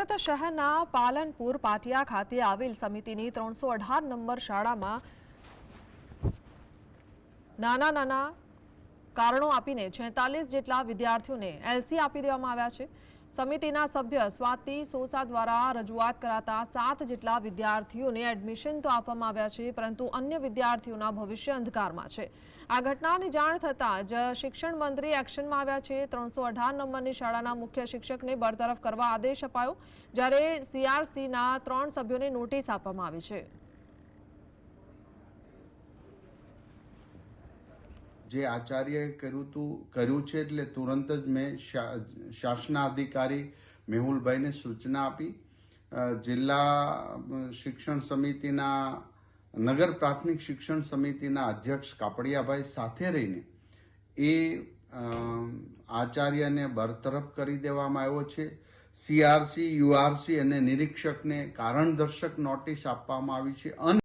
શહેરના પાલનપુર પાટિયા ખાતે આવેલ સમિતિની ત્રણસો અઢાર નંબર શાળામાં નાના નાના કારણો આપીને છેતાલીસ જેટલા વિદ્યાર્થીઓને એલસી આપી દેવામાં આવ્યા છે. સમિતિના સભ્ય સ્વાતિ સોસા દ્વારા રજૂઆત કરાતા સાત જેટલા વિદ્યાર્થીઓને એડમિશન તો આપવામાં આવ્યા છે, પરંતુ અન્ય વિદ્યાર્થીઓના ભવિષ્ય અંધકારમાં છે. આ ઘટનાની જાણ થતાં જ શિક્ષણ મંત્રી એક્શનમાં આવ્યા છે. ત્રણસો અઢાર નંબરની શાળાના મુખ્ય શિક્ષકને બરતરફ કરવા આદેશ અપાયો, જ્યારે સીઆરસીના ત્રણ સભ્યોને નોટિસ આપવામાં આવી છે. જે આચાર્યએ કર્યું તું, કર્યું છે એટલે તુરંત જ મેં શા- શાસનાધિકારી મેહુલભાઈને સૂચના આપી. જિલ્લા શિક્ષણ સમિતિના, નગર પ્રાથમિક શિક્ષણ સમિતિના અધ્યક્ષ કાપડિયાભાઈ સાથે રહીને એ આચાર્યને બરતરફ કરી દેવામાં આવ્યો છે. સીઆરસી, યુઆરસી અને નિરીક્ષકને કારણદર્શક નોટિસ આપવામાં આવી છે. અને